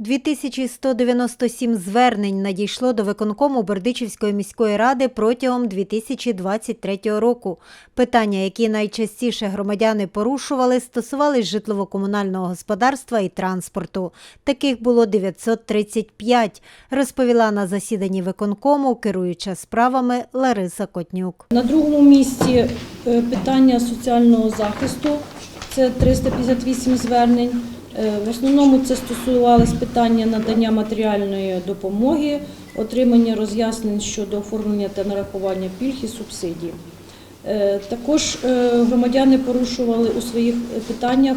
2197 звернень надійшло до виконкому Бердичівської міської ради протягом 2023 року. Питання, які найчастіше громадяни порушували, стосувались житлово-комунального господарства і транспорту. Таких було 935, розповіла на засіданні виконкому керуюча справами Лариса Котнюк. На другому місці е, питання соціального захисту це 358 звернень. Е, В основному це стосувалось питання надання матеріальної допомоги, отримання роз'яснень щодо оформлення та нарахування пільг і субсидій. Е, Також е, громадяни порушували у своїх питаннях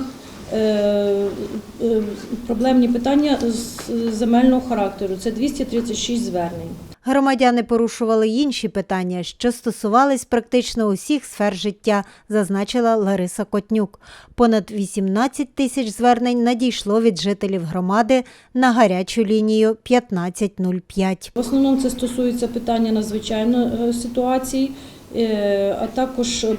проблемні питання з земельного характеру. Це 236 звернень. Громадяни порушували інші питання, що стосувались практично усіх сфер життя, зазначила Лариса Котнюк. Понад 18 тисяч звернень надійшло від жителів громади на гарячу лінію 1505. В основному це стосується питання надзвичайної ситуацій, е, а також е,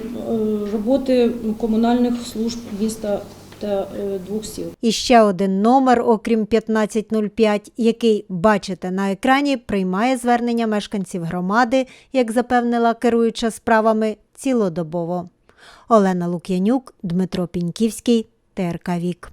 роботи комунальних служб міста та е, двох сіл. І ще один номер, окрім 1505, який бачите на екрані, приймає звернення мешканців громади, як запевнила керуюча справами, цілодобово. Олена Лук'янюк, Дмитро Піньківський, ТРК Вік.